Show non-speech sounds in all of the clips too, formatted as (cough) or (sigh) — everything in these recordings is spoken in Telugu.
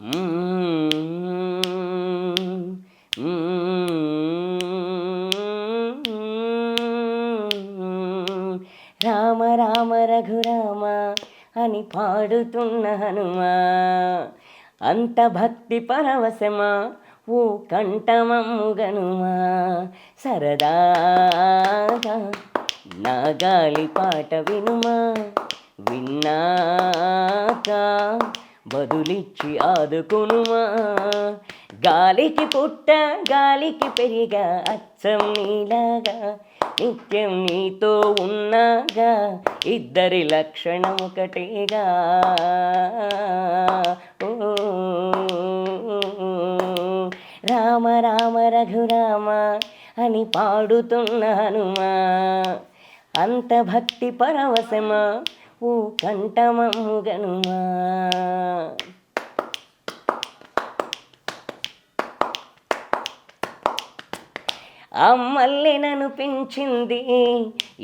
రామ రామ రఘురామ అని పాడుతున్న హనుమా. అంత భక్తి పరవశమా ఓ కంఠమమ్ముగనుమా. సరదాగా నా గాలి పాట వినుమా. విన్నాక బదులిచ్చి ఆదుకునుమా? గాలికి పుట్ట గాలికి పెరిగా అచ్చం నీలాగా నిత్యం నీతో ఉన్నాగా ఇద్దరి లక్షణం ఒకటేగా. ఓ రామ రామ రఘురామ అని పాడుతున్నానుమా? అంత భక్తి పరవశమా? ఓ కంఠమమ్ముగనుమా అమ్మల్ని నన్ను పెంచింది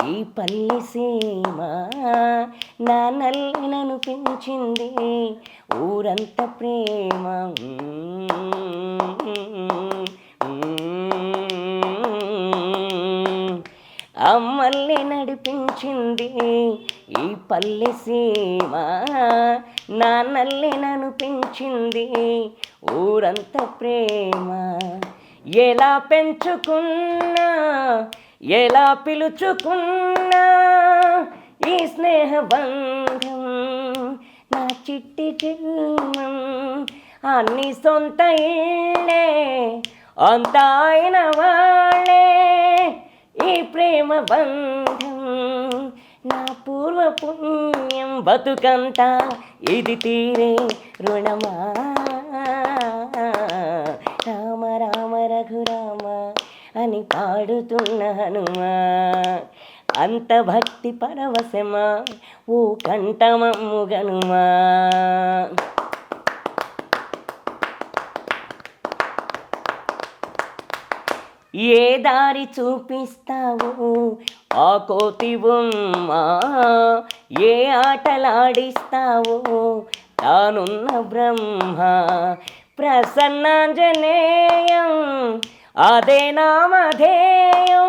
ఈ పల్లి సీమ. నాన్నల్ని నన్ను పెంచింది ఊరంత ప్రేమ. అమ్మల్ని నడిపించింది ఈ పల్లె సీమ. నాన్నల్ని నన్ను పెంచింది ఊరంత ప్రేమ. ఎలా పెంచుకున్నా ఎలా పిలుచుకున్నా ఈ స్నేహ బంధం నా చిట్టి జన్మం అన్ని సొంత ఇళ్ళే అంత ఆయన వాళ్ళే. ప్రేమ బంధం నా పూర్వ పుణ్యం బతుకంతా ఇది తీరే రుణమా? రామ రామ రఘురామ అని పాడుతున్న హనుమా అంత భక్తి పరవశమా? ఓ కంఠమమ్ముగనుమా ఏ దారి చూపిస్తావు? ఆ కోతి ఉమ్మా ఏ ఆటలాడిస్తావు? తానున్న బ్రహ్మ ప్రసన్నాంజనేయం అదే నామధేయం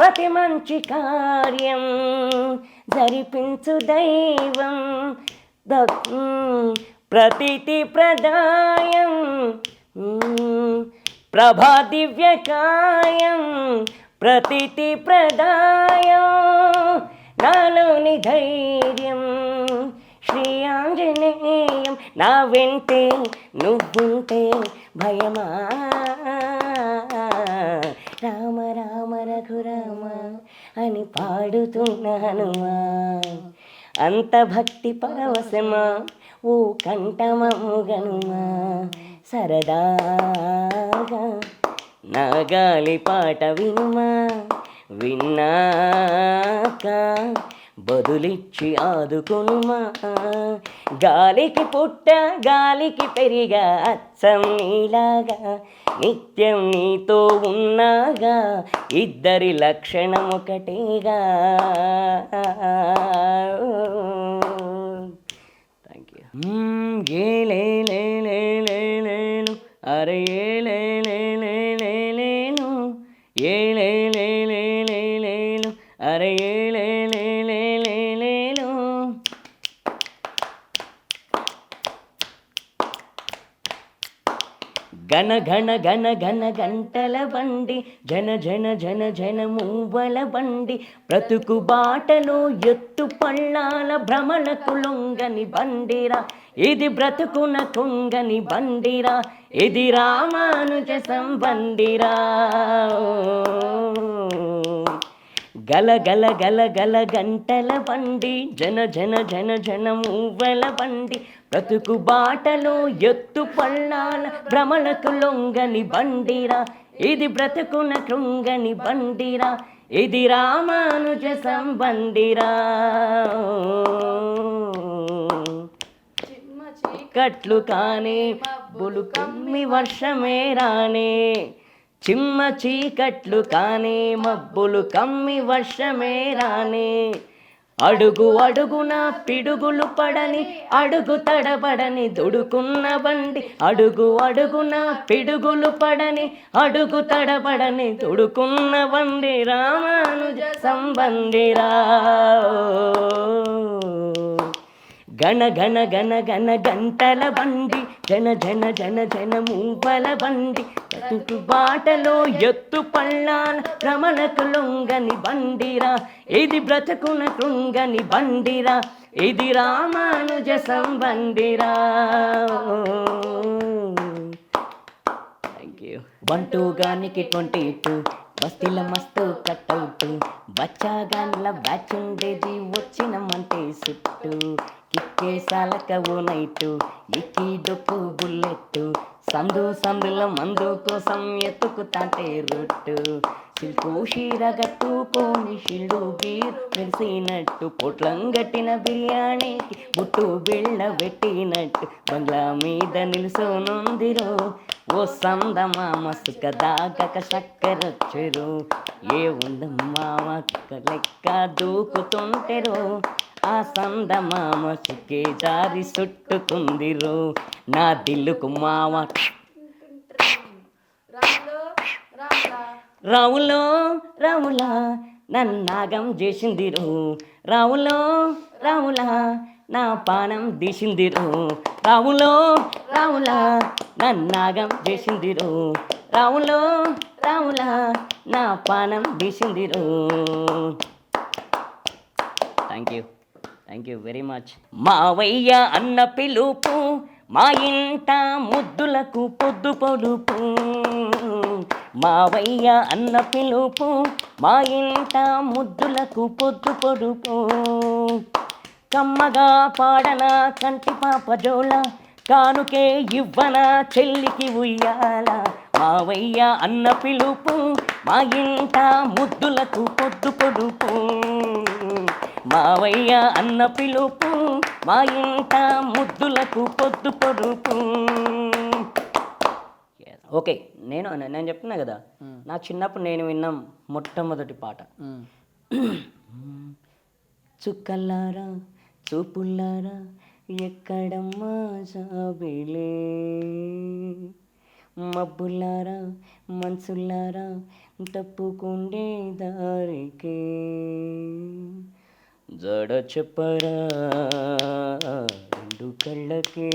ప్రతి మంచి కార్యం జరిపించు దైవం ద- ప్రతితి ప్రదాయం. ప్రభా దివ్యకాయం ప్రతితి ప్రదాయం. నాలోని ధైర్యం శ్రీ ఆంజనేయం నా వెంటే నువ్వుంటే భయమా. రామ రామ రఘురామ అని పాడుతున్నాను అంత భక్తి పరవశమా ఓ కంఠమముగనుమా సరదాగా నా గాలి పాట వినుమా? విన్నాక బదులిచ్చి ఆదుకునుమా? గాలికి పుట్ట గాలికి పెరిగా అచ్చం నీలాగా నిత్యం నీతో ఉన్నాగా ఇద్దరి లక్షణం ఒకటేగా. థ్యాంక్ యూ ఏలేలేలేలేలేను అరే ఏలేలేలేలేలేను ఏలేలేలేలేలేను అరే ఏలేలేలేలేలేను గణ గణ గణ గణ గంటల బండి జన జన జన జన మూవల బండి బ్రతుకు బాటలో ఎత్తు పళ్ళాల భ్రమలకు లొంగని బండిరా ఇది బ్రతుకున కుంగని బండిరా ఇది రామానుజ సంబంధిరా గల గల గల గల గంటల బండి జన జన జన జన మూవల బండి బ్రతుకు బాటలో ఎత్తు పళ్ళాల భ్రమలకు లొంగని బండిరా. ఇది బ్రతుకున కృంగని బండిరా? ఇది రామానుజ సంబంధిరా కట్లు కానే బులుకమ్మి వర్షమే రానే. చిమ్మ చీకట్లు కానే మబ్బులు కమ్మి వర్షమే రానే. అడుగు అడుగున పిడుగులు పడని అడుగు తడబడని దుడుకున్న బండి. అడుగు అడుగున పిడుగులు పడని అడుగు తడబడని దుడుకున్న బండి. రామానుజ సంబంధిరా గణ గణ గణ గణ గంటల బండి జన జన జన జన మూపల బండి. బాటలో ఎత్తు పళ్ళాల భ్రమణకు లొంగని బండిరా ఇది బ్రతకున కృంగని బండిరా ఇది రామానుజ సంబంధిరా థ్యాంక్ యూ వన్ టూ గానికి ట్వంటీ టూ. బస్తీల మస్తు కట్అవుట్ బచ్చాగాన్ల బ్యాచ్ ఉండేది వచ్చినమంటే సుట్టు. కిక్కే సాలక ఓ నైటు. ఎక్కి డొక్కు బుల్లెట్టు. సందు సందుల మందు కోసం ఎత్తుకుతాంటే రొట్టు సిల్కు షీర కట్టుకొని షిల్డు బీర్ మెరిసినట్టు. పొట్లం గట్టిన బిర్యానీకి బుట్టు బిళ్ళ పెట్టినట్టు బంగ్లా మీద నిలుసోనుందిరో. ఓ సందమామ సుఖదాగక చక్కరొచ్చురు. ఏ ఉందమ్మా లెక్క దూకుతుంటెరో. ఆ సందమామ సుఖే జారి చుట్టుకుందిరో. నా దిల్లుకు మామ. రావులో రావులా నన్నాగం చేసిందిరు. రావులో రావులా నా పానం తీసిందిరు. రావులో రావులా నన్నాగం చేసిందిరు. రావులో రావులా నా పానం తీసిందిరు. Thank you thank you very much మావయ్య అన్న పిలుపు మా ఇంట ముద్దులకు పొద్దు పొడుపు. మావయ్య అన్న పిలుపు మా ఇంట ముద్దులకు పొద్దు పొడుపు. కమ్మగా పాడన కంటి పాప జోళ కానుకే ఇవ్వన చెల్లికి ఉయ్యాల. మావయ్య అన్న పిలుపు మా ఇంట ముద్దులకు పొద్దు పొడుపు. మావయ్య అన్న పిలుపు మా ఇంట ముద్దులకు పొద్దు పొడుపు. ఓకే నేను నేను చెప్తున్నా కదా నా చిన్నప్పుడు నేను విన్న మొట్టమొదటి పాట. (clears throat) చుక్కల్లారా చూపుల్లారా ఎక్కడమ్మా జాబిలే మబ్బుల్లారా మనసుల్లారా తప్పుకుండే దారికే? జడ చెప్పరా? రెండు కళ్ళకే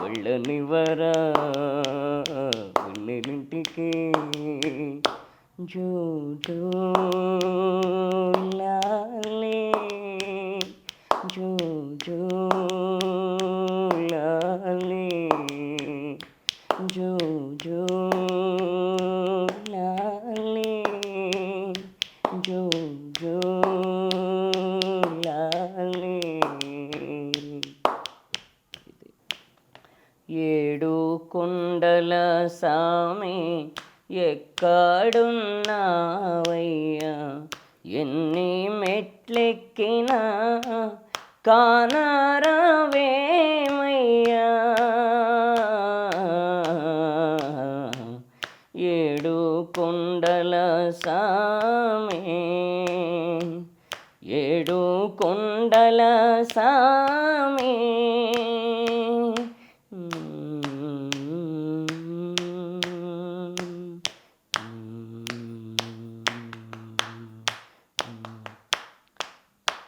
వెళ్ళనివరా వెళ్ళింటికి జో జో కుండల సామి ఎక్కడున్నావయ్యా? ఎన్ని మెట్లెక్కినా కానారావేమయ్యా? ఏడు కుండల సామి ఏడు కుండల సా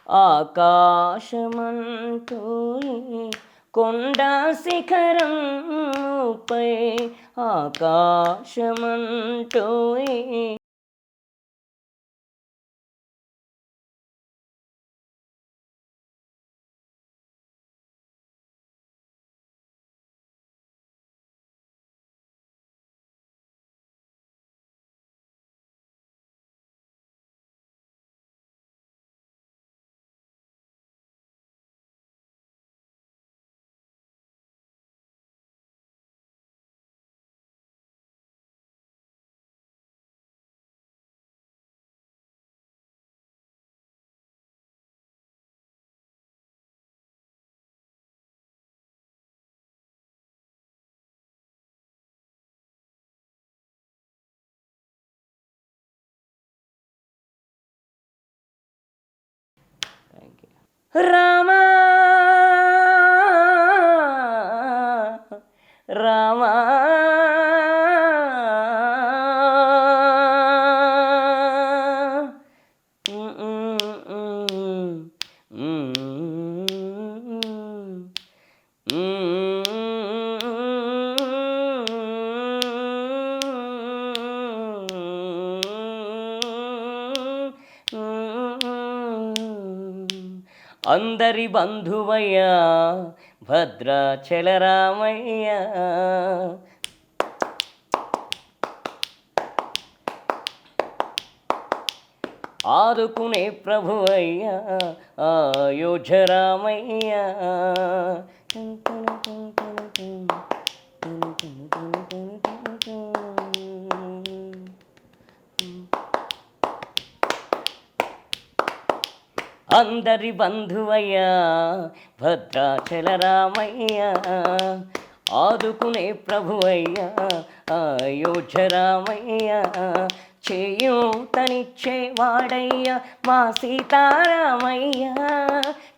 ఆకాశమంటూ కొండ శిఖరం పై ఆకాశమంటూ రామా రామా. అందరి బంధువయ్యా భద్రాచలరామయ్యా ఆదుకునే ప్రభువయ్యా అయోధ్యరామయ్యా అందరి బంధువయ్యా భద్రాచల రామయ్యా ఆదుకునే ప్రభువయ్యా అయోధ్య రామయ్యా చేయూతనిచ్చేవాడయ్యా మా సీతారామయ్యా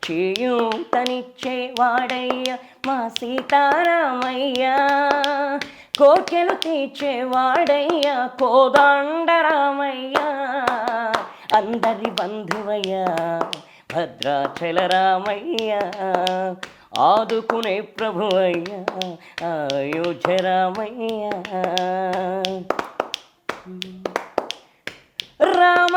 చేయూతనిచ్చేవాడయ్యా మా సీతారామయ్యా. కోర్కెలు తీర్చేవాడయ్యా కోదండరామయ్యా. అందరి బంధువయ్యా భద్రాచల రామయ్య ఆదుకునే ప్రభువయ్య అయోధ్య రామయ్య రామ